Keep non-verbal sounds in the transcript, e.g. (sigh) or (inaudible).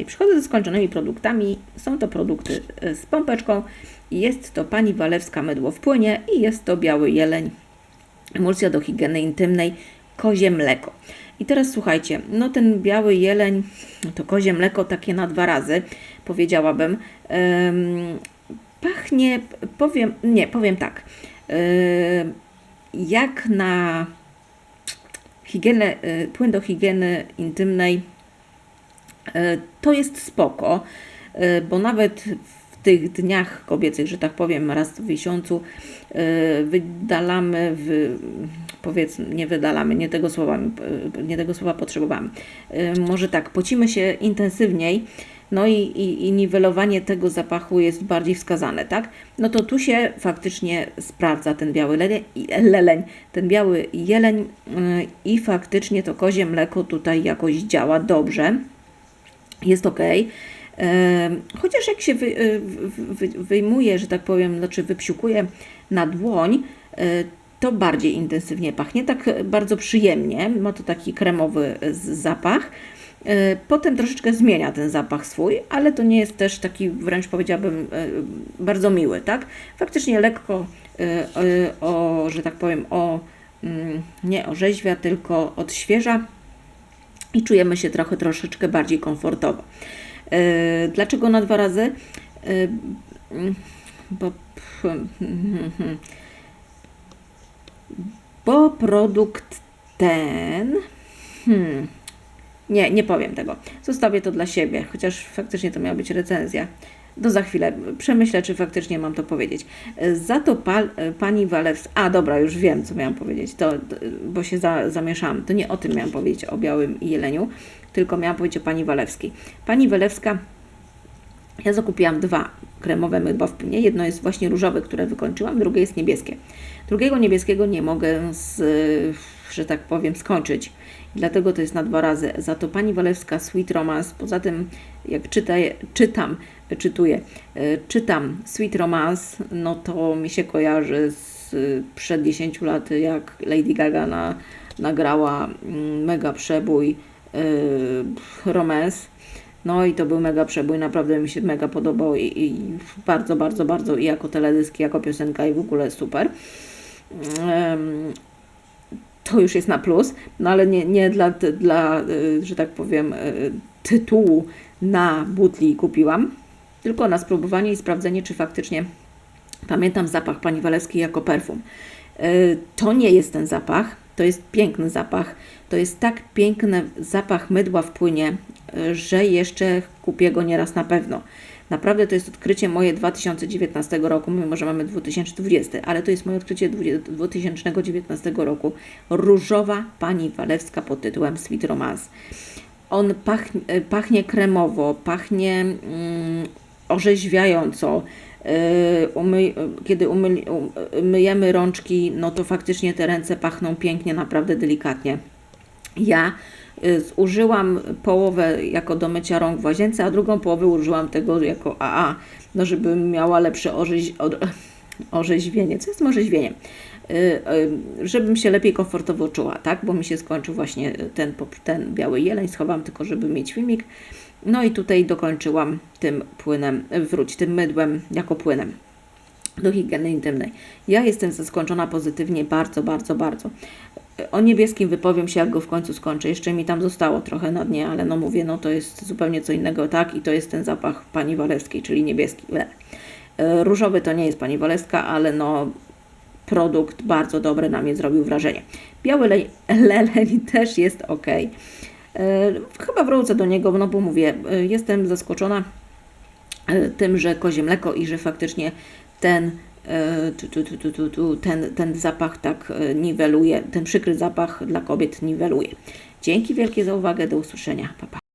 I przychodzę ze skończonymi produktami. Są to produkty e, z pompeczką. Jest to pani Walewska mydło w płynie i jest to biały jeleń. Emulsja do higieny intymnej, kozie mleko. I teraz słuchajcie, no ten biały jeleń, to kozie mleko takie na dwa razy, powiedziałabym. Pachnie, powiem, nie, powiem tak. Jak na higienę, y, płyn do higieny intymnej, to jest spoko, y, bo nawet w tych dniach kobiecych, że tak powiem, raz w miesiącu y, wydalamy, w, powiedzmy, nie wydalamy, nie tego słowa, nie tego słowa potrzebowałam. Może tak, pocimy się intensywniej, no i, i, i niwelowanie tego zapachu jest bardziej wskazane, tak? No to tu się faktycznie sprawdza ten biały leleń, ten biały jeleń i faktycznie to kozie mleko tutaj jakoś działa dobrze jest ok. Chociaż jak się wy, y, wy, wy, wyjmuje, że tak powiem, znaczy wypsiukuje na dłoń, y, to bardziej intensywnie pachnie, tak bardzo przyjemnie. Ma to taki kremowy z- zapach. Potem troszeczkę zmienia ten zapach swój, ale to nie jest też taki, wręcz powiedziałabym, bardzo miły, tak? Faktycznie lekko, o, że tak powiem, o, mm, nie orzeźwia, tylko odświeża i czujemy się trochę troszeczkę bardziej komfortowo. Yy, Dlaczego na dwa razy? Yy, mm, Bo, bo produkt ten. Hmm, nie, nie powiem tego. Zostawię to dla siebie, chociaż faktycznie to miała być recenzja. Do za chwilę przemyślę, czy faktycznie mam to powiedzieć. Za to pal, pani Walewska. A dobra, już wiem, co miałam powiedzieć, to, bo się za, zamieszałam. To nie o tym miałam powiedzieć, o białym jeleniu, tylko miałam powiedzieć o pani Walewskiej. Pani Walewska ja zakupiłam dwa kremowe mydła w płynie. Jedno jest właśnie różowe, które wykończyłam, drugie jest niebieskie. Drugiego niebieskiego nie mogę, z, że tak powiem, skończyć. Dlatego to jest na dwa razy. Za to pani Walewska Sweet Romance, poza tym jak czytaj, czytam, czytuję, e, czytam Sweet Romance, no to mi się kojarzy z przed 10 lat, jak Lady Gaga na, nagrała mm, mega przebój y, Romance. No i to był mega przebój, naprawdę mi się mega podobał i, i bardzo, bardzo, bardzo i jako teledysk, i jako piosenka i w ogóle super. Em, to już jest na plus, no ale nie, nie dla, dla, y, że tak powiem, y, tytułu na butli kupiłam, tylko na spróbowanie i sprawdzenie, czy faktycznie pamiętam zapach pani Walewskiej jako perfum. Y, To nie jest ten zapach, to jest piękny zapach. To jest tak piękny zapach mydła w płynie, y, że jeszcze kupię go nieraz na pewno. Naprawdę to jest odkrycie moje 2019 roku, mimo że mamy 2020, ale to jest moje odkrycie dwu- 2019 roku. Różowa pani Walewska pod tytułem Sweet Romance. On pachnie, pachnie kremowo, pachnie mm, orzeźwiająco. Yy, Umy, kiedy umy, um, myjemy rączki, no to faktycznie te ręce pachną pięknie, naprawdę delikatnie. Ja y, zużyłam połowę jako do mycia rąk w łazience, a drugą połowę użyłam tego jako AA, no żeby miała lepsze orzeź, or, (laughs) orzeźwienie. Co jest orzeźwieniem? Y, y, Żebym się lepiej komfortowo czuła, tak? Bo mi się skończył właśnie ten, ten biały jeleń, schowałam tylko, żeby mieć filmik. No i tutaj dokończyłam tym płynem, wróć, tym mydłem jako płynem do higieny intymnej. Ja jestem zaskoczona pozytywnie bardzo, bardzo, bardzo. O niebieskim wypowiem się, jak go w końcu skończę. Jeszcze mi tam zostało trochę na dnie, ale no mówię, no to jest zupełnie co innego, tak? I to jest ten zapach pani Walewskiej, czyli niebieski. E, Różowy to nie jest pani Walewska, ale no produkt bardzo dobry na mnie zrobił wrażenie. Biały le- (laughs) leleń też jest ok. E, Chyba wrócę do niego, no bo mówię, e, jestem zaskoczona e, tym, że kozie mleko i że faktycznie ten, ten, ten zapach tak niweluje, ten przykry zapach dla kobiet niweluje. Dzięki wielkie za uwagę, do usłyszenia. Pa, pa.